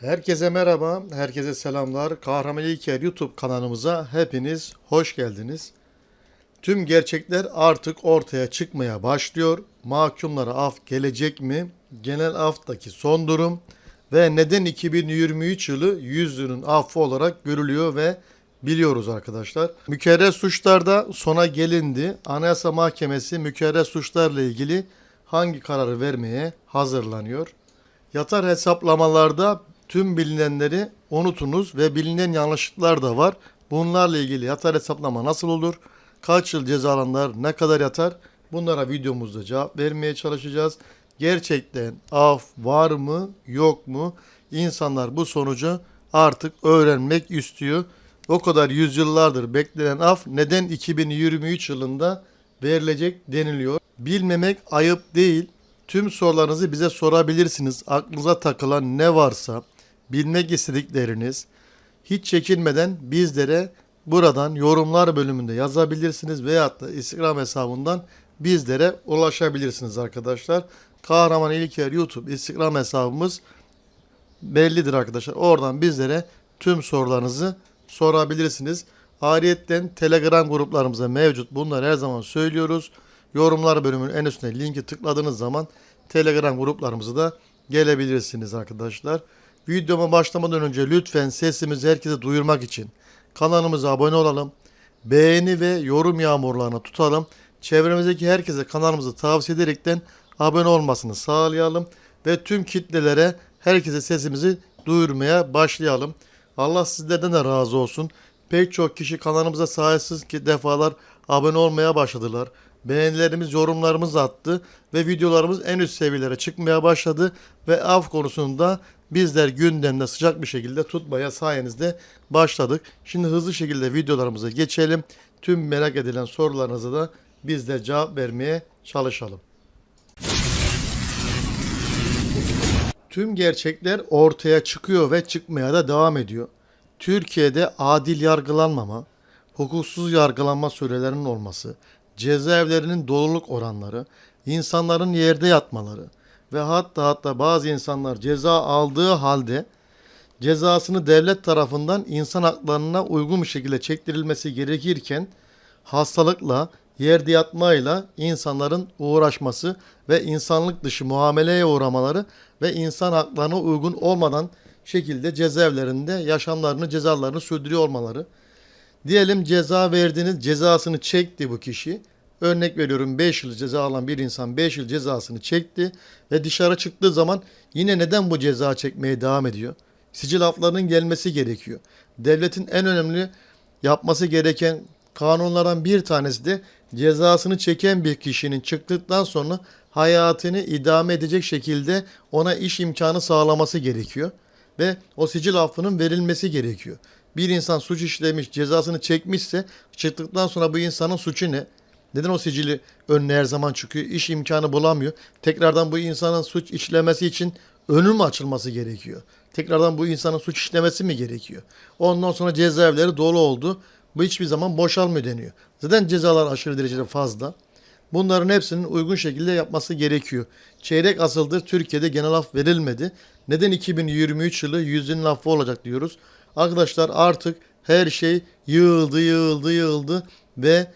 Herkese merhaba, herkese selamlar. Kahraman İlker YouTube kanalımıza hepiniz hoş geldiniz. Tüm gerçekler artık ortaya çıkmaya başlıyor. Mahkumlara af gelecek mi? Genel aftaki son durum ve neden 2023 yılı yüzünün affı olarak görülüyor ve biliyoruz arkadaşlar. Mükerrer suçlarda sona gelindi. Anayasa Mahkemesi mükerrer suçlarla ilgili hangi kararı vermeye hazırlanıyor? Yatar hesaplamalarda tüm bilinenleri unutunuz ve bilinen yanlışlıklar da var. Bunlarla ilgili yatar hesaplama nasıl olur? Kaç yıl cezalanlar, ne kadar yatar? Bunlara videomuzda cevap vermeye çalışacağız. Gerçekten af var mı, yok mu? İnsanlar bu sonucu artık öğrenmek istiyor. O kadar yüzyıllardır beklenen af neden 2023 yılında verilecek deniliyor. Bilmemek ayıp değil. Tüm sorularınızı bize sorabilirsiniz. Aklınıza takılan ne varsa, bilmek istedikleriniz hiç çekinmeden bizlere buradan yorumlar bölümünde yazabilirsiniz veyahut da Instagram hesabından bizlere ulaşabilirsiniz arkadaşlar. Kahraman İlker YouTube Instagram hesabımız bellidir arkadaşlar. Oradan bizlere tüm sorularınızı sorabilirsiniz. Ayrıyetten Telegram gruplarımıza mevcut. Bunları her zaman söylüyoruz. Yorumlar bölümünün en üstüne linki tıkladığınız zaman Telegram gruplarımıza da gelebilirsiniz arkadaşlar. Videoma başlamadan önce lütfen sesimizi herkese duyurmak için kanalımıza abone olalım. Beğeni ve yorum yağmurlarına tutalım. Çevremizdeki herkese kanalımızı tavsiye ederekten abone olmasını sağlayalım. Ve tüm kitlelere herkese sesimizi duyurmaya başlayalım. Allah sizlerden de razı olsun. Pek çok kişi kanalımıza sayesinde ki defalar abone olmaya başladılar. Beğenilerimiz, yorumlarımız attı ve videolarımız en üst seviyelere çıkmaya başladı ve av konusunda bizler gündemde sıcak bir şekilde tutmaya sayenizde başladık. Şimdi hızlı şekilde videolarımıza geçelim. Tüm merak edilen sorularınıza da biz de cevap vermeye çalışalım. Tüm gerçekler ortaya çıkıyor ve çıkmaya da devam ediyor. Türkiye'de adil yargılanmama, hukuksuz yargılanma sürelerinin olması, cezaevlerinin doluluk oranları, insanların yerde yatmaları ve hatta hatta bazı insanlar ceza aldığı halde cezasını devlet tarafından insan haklarına uygun bir şekilde çektirilmesi gerekirken hastalıkla, yerde yatmayla insanların uğraşması ve insanlık dışı muameleye uğramaları ve insan haklarına uygun olmadan şekilde cezaevlerinde yaşamlarını, cezalarını sürdürüyor olmaları. Diyelim ceza verdiniz, cezasını çekti bu kişi. Örnek veriyorum 5 yıl ceza alan bir insan 5 yıl cezasını çekti ve dışarı çıktığı zaman yine neden bu ceza çekmeye devam ediyor? Sicil haflarının gelmesi gerekiyor. Devletin en önemli yapması gereken kanunlardan bir tanesi de cezasını çeken bir kişinin çıktıktan sonra hayatını idame edecek şekilde ona iş imkanı sağlaması gerekiyor ve o sicil affının verilmesi gerekiyor. Bir insan suç işlemiş, cezasını çekmişse çıktıktan sonra bu insanın suçu ne? Neden o sicili önüne her zaman çıkıyor? İş imkanı bulamıyor. Tekrardan bu insanın suç işlemesi için önü mü açılması gerekiyor? Tekrardan bu insanın suç işlemesi mi gerekiyor? Ondan sonra cezaevleri dolu oldu. Bu hiçbir zaman boşalmıyor deniyor. Zaten cezalar aşırı derecede fazla. Bunların hepsinin uygun şekilde yapması gerekiyor. Çeyrek asıldır Türkiye'de genel af verilmedi. Neden 2023 yılı yüzün affı olacak diyoruz. Arkadaşlar artık her şey yığıldı yığıldı yığıldı ve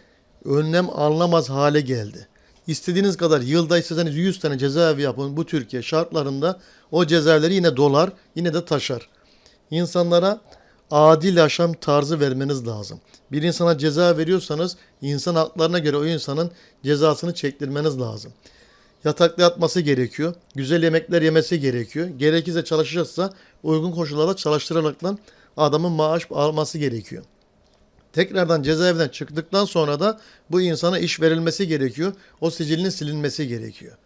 önlem alınamaz hale geldi. İstediğiniz kadar yılda isteseniz 100 tane cezaevi yapın bu Türkiye şartlarında o cezaevleri yine dolar yine de taşar. İnsanlara adil yaşam tarzı vermeniz lazım. Bir insana ceza veriyorsanız insan haklarına göre o insanın cezasını çektirmeniz lazım. Yatakta yatması gerekiyor. Güzel yemekler yemesi gerekiyor. Gerekirse çalışacaksa uygun koşullarda çalıştıraraktan adamın maaş alması gerekiyor. Tekrardan cezaevinden çıktıktan sonra da bu insana iş verilmesi gerekiyor. O sicilinin silinmesi gerekiyor.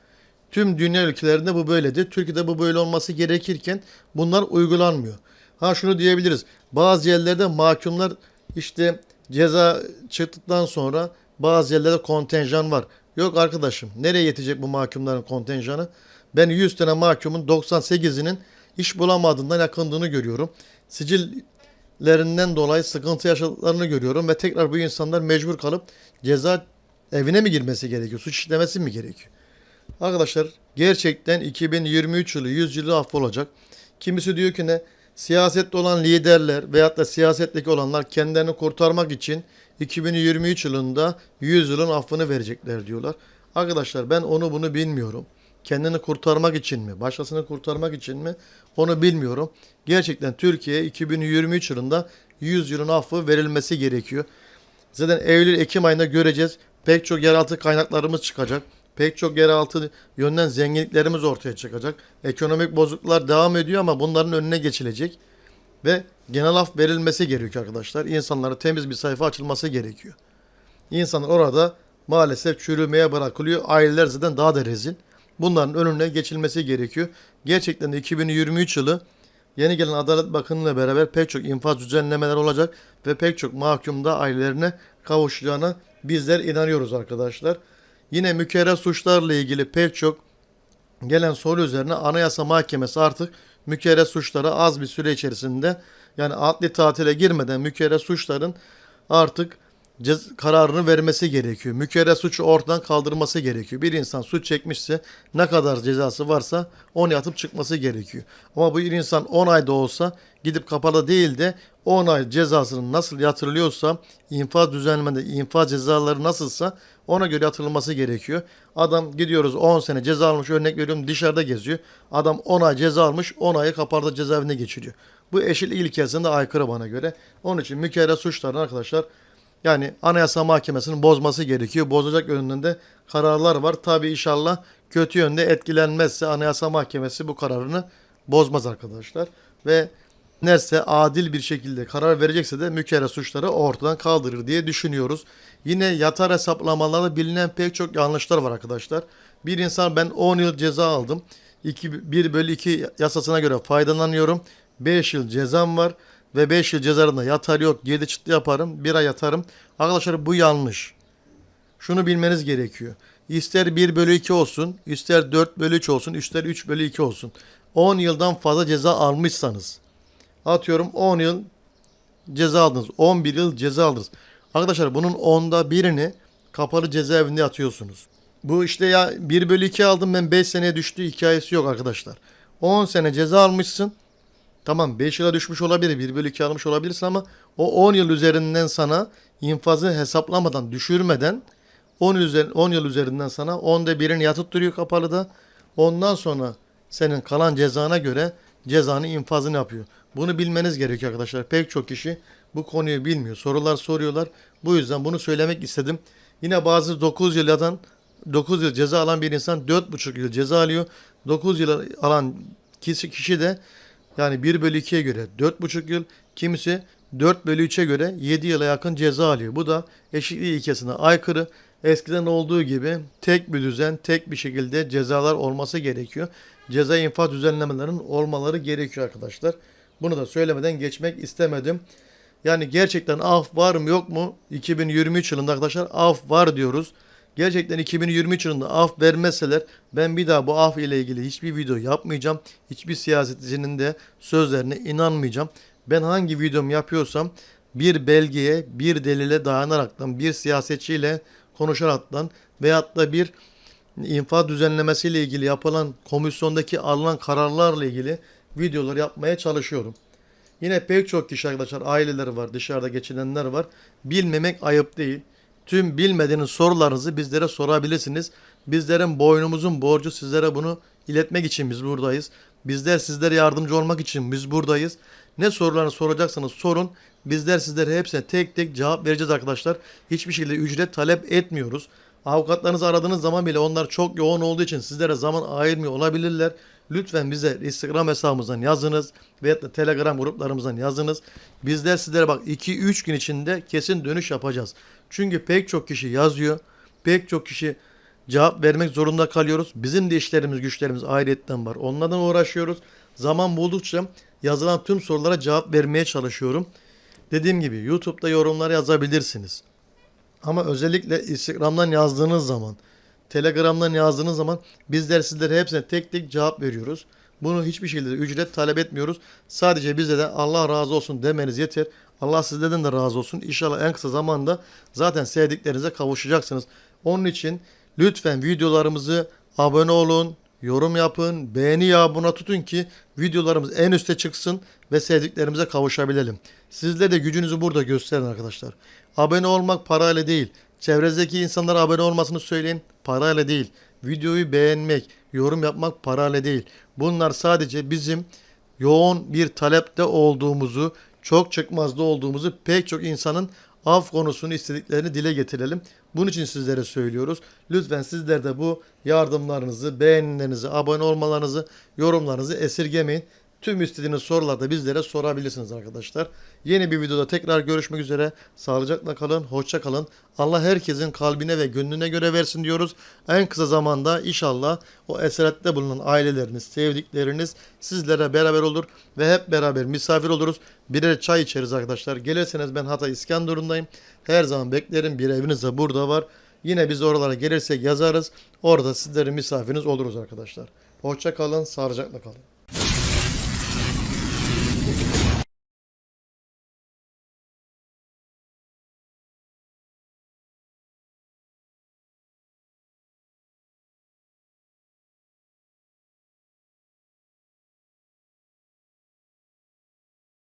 Tüm dünya ülkelerinde bu böyledir. Türkiye'de bu böyle olması gerekirken bunlar uygulanmıyor. Ha şunu diyebiliriz. Bazı yerlerde mahkumlar işte ceza çıktıktan sonra bazı yerlerde kontenjan var. Yok arkadaşım nereye yetecek bu mahkumların kontenjanı? Ben 100 tane mahkumun 98'inin iş bulamadığından yakındığını görüyorum. Sicillerinden dolayı sıkıntı yaşadıklarını görüyorum ve tekrar bu insanlar mecbur kalıp ceza evine mi girmesi gerekiyor? Suç işlemesi mi gerekiyor? Arkadaşlar gerçekten 2023 yılı 100 yılı affolacak. Kimisi diyor ki ne? Siyasette olan liderler veyahut da siyasetteki olanlar kendilerini kurtarmak için 2023 yılında 100 yılın affını verecekler diyorlar. Arkadaşlar ben onu bunu bilmiyorum. Kendini kurtarmak için mi, başkasını kurtarmak için mi onu bilmiyorum. Gerçekten Türkiye 2023 yılında 100 yılın affı verilmesi gerekiyor. Zaten Eylül-Ekim ayında göreceğiz. Pek çok yeraltı kaynaklarımız çıkacak. Pek çok yeraltı yönden zenginliklerimiz ortaya çıkacak. Ekonomik bozukluklar devam ediyor ama bunların önüne geçilecek. Ve genel af verilmesi gerekiyor arkadaşlar. İnsanlara temiz bir sayfa açılması gerekiyor. İnsanlar orada maalesef çürümeye bırakılıyor. Aileler zaten daha da rezil. Bunların önüne geçilmesi gerekiyor. Gerçekten de 2023 yılı yeni gelen Adalet Bakanı ile beraber pek çok infaz düzenlemeler olacak ve pek çok mahkum da ailelerine kavuşacağına bizler inanıyoruz arkadaşlar. Yine mükerrer suçlarla ilgili pek çok gelen soru üzerine Anayasa Mahkemesi artık mükerrer suçları az bir süre içerisinde yani adli tatile girmeden mükerrer suçların artık cez- kararını vermesi gerekiyor. Mükerrer suçu ortadan kaldırması gerekiyor. Bir insan suç çekmişse ne kadar cezası varsa onu yatıp çıkması gerekiyor. Ama bu bir insan 10 ayda olsa gidip kapalı değil de 10 ay cezasının nasıl yatırılıyorsa infaz düzenlemede infaz cezaları nasılsa ona göre yatırılması gerekiyor. Adam gidiyoruz 10 sene ceza almış örnek veriyorum dışarıda geziyor. Adam 10 ay ceza almış 10 ayı kaparda cezaevinde geçiriyor. Bu eşit ilkesine aykırı bana göre. Onun için mükerrer suçların arkadaşlar yani Anayasa Mahkemesi'nin bozması gerekiyor. Bozacak yönünde de kararlar var. Tabi inşallah kötü yönde etkilenmezse Anayasa Mahkemesi bu kararını bozmaz arkadaşlar. Ve nerse adil bir şekilde karar verecekse de mükerrer suçları ortadan kaldırır diye düşünüyoruz. Yine yatar hesaplamalarda bilinen pek çok yanlışlar var arkadaşlar. Bir insan ben 10 yıl ceza aldım. 2, 1 bölü 2 yasasına göre faydalanıyorum. 5 yıl cezam var ve 5 yıl cezarında yatar yok 7 çıtlı yaparım 1 ay yatarım. Arkadaşlar bu yanlış. Şunu bilmeniz gerekiyor. İster 1 bölü 2 olsun, ister 4 bölü 3 olsun, ister 3 bölü 2 olsun. 10 yıldan fazla ceza almışsanız, atıyorum 10 yıl ceza aldınız, 11 yıl ceza aldınız. Arkadaşlar bunun onda birini kapalı cezaevinde atıyorsunuz. Bu işte ya 1 bölü 2 aldım ben 5 seneye düştü hikayesi yok arkadaşlar. 10 sene ceza almışsın. Tamam 5 yıla düşmüş olabilir. 1 bölü 2 almış olabilirsin ama o 10 yıl üzerinden sana infazı hesaplamadan, düşürmeden 10 yıl, üzer- 10 yıl üzerinden sana onda birini yatıp duruyor kapalıda. Ondan sonra senin kalan cezana göre cezanı infazını yapıyor. Bunu bilmeniz gerekiyor arkadaşlar. Pek çok kişi bu konuyu bilmiyor. Sorular soruyorlar. Bu yüzden bunu söylemek istedim. Yine bazı 9 yıl yatan 9 yıl ceza alan bir insan 4,5 yıl ceza alıyor. 9 yıl alan kişi de yani 1 bölü 2'ye göre 4,5 yıl, kimisi 4 bölü 3'e göre 7 yıla yakın ceza alıyor. Bu da eşitliği ilkesine aykırı. Eskiden olduğu gibi tek bir düzen, tek bir şekilde cezalar olması gerekiyor. Ceza infaz düzenlemelerinin olmaları gerekiyor arkadaşlar. Bunu da söylemeden geçmek istemedim. Yani gerçekten af var mı yok mu? 2023 yılında arkadaşlar af var diyoruz. Gerçekten 2023 yılında af vermeseler ben bir daha bu af ile ilgili hiçbir video yapmayacağım. Hiçbir siyasetçinin de sözlerine inanmayacağım. Ben hangi videomu yapıyorsam bir belgeye, bir delile dayanaraktan, bir siyasetçiyle konuşaraktan veyahut da bir infaz düzenlemesiyle ilgili yapılan komisyondaki alınan kararlarla ilgili videolar yapmaya çalışıyorum. Yine pek çok kişi arkadaşlar aileleri var, dışarıda geçinenler var. Bilmemek ayıp değil. Tüm bilmediğiniz sorularınızı bizlere sorabilirsiniz. Bizlerin boynumuzun borcu sizlere bunu iletmek için biz buradayız. Bizler sizlere yardımcı olmak için biz buradayız. Ne sorularını soracaksanız sorun. Bizler sizlere hepsine tek tek cevap vereceğiz arkadaşlar. Hiçbir şekilde ücret talep etmiyoruz. Avukatlarınızı aradığınız zaman bile onlar çok yoğun olduğu için sizlere zaman ayırmıyor olabilirler. Lütfen bize Instagram hesabımızdan yazınız veyahut da Telegram gruplarımızdan yazınız. Bizler sizlere bak 2-3 gün içinde kesin dönüş yapacağız. Çünkü pek çok kişi yazıyor. Pek çok kişi cevap vermek zorunda kalıyoruz. Bizim de işlerimiz güçlerimiz ayrıyetten var. Onlardan uğraşıyoruz. Zaman buldukça yazılan tüm sorulara cevap vermeye çalışıyorum. Dediğim gibi YouTube'da yorumlar yazabilirsiniz. Ama özellikle Instagram'dan yazdığınız zaman, Telegram'dan yazdığınız zaman bizler sizlere hepsine tek tek cevap veriyoruz. Bunu hiçbir şekilde ücret talep etmiyoruz. Sadece bize de Allah razı olsun demeniz yeter. Allah sizlerden de razı olsun. İnşallah en kısa zamanda zaten sevdiklerinize kavuşacaksınız. Onun için lütfen videolarımızı abone olun, yorum yapın, beğeni yağmuruna tutun ki videolarımız en üste çıksın ve sevdiklerimize kavuşabilelim. Sizler de gücünüzü burada gösterin arkadaşlar. Abone olmak parayla değil. Çevrenizdeki insanlara abone olmasını söyleyin. Parayla değil. Videoyu beğenmek, yorum yapmak parayla değil. Bunlar sadece bizim yoğun bir talepte olduğumuzu, çok çıkmazda olduğumuzu pek çok insanın af konusunu istediklerini dile getirelim. Bunun için sizlere söylüyoruz. Lütfen sizler de bu yardımlarınızı, beğenilerinizi, abone olmalarınızı, yorumlarınızı esirgemeyin. Tüm istediğiniz sorularda bizlere sorabilirsiniz arkadaşlar. Yeni bir videoda tekrar görüşmek üzere. Sağlıcakla kalın, hoşça kalın. Allah herkesin kalbine ve gönlüne göre versin diyoruz. En kısa zamanda inşallah o esarette bulunan aileleriniz, sevdikleriniz sizlere beraber olur ve hep beraber misafir oluruz. Birer çay içeriz arkadaşlar. Gelirseniz ben Hatay İskenderun'dayım. Her zaman beklerim. Bir eviniz de burada var. Yine biz oralara gelirsek yazarız. Orada sizlerin misafiriniz oluruz arkadaşlar. Hoşça kalın, sağlıcakla kalın.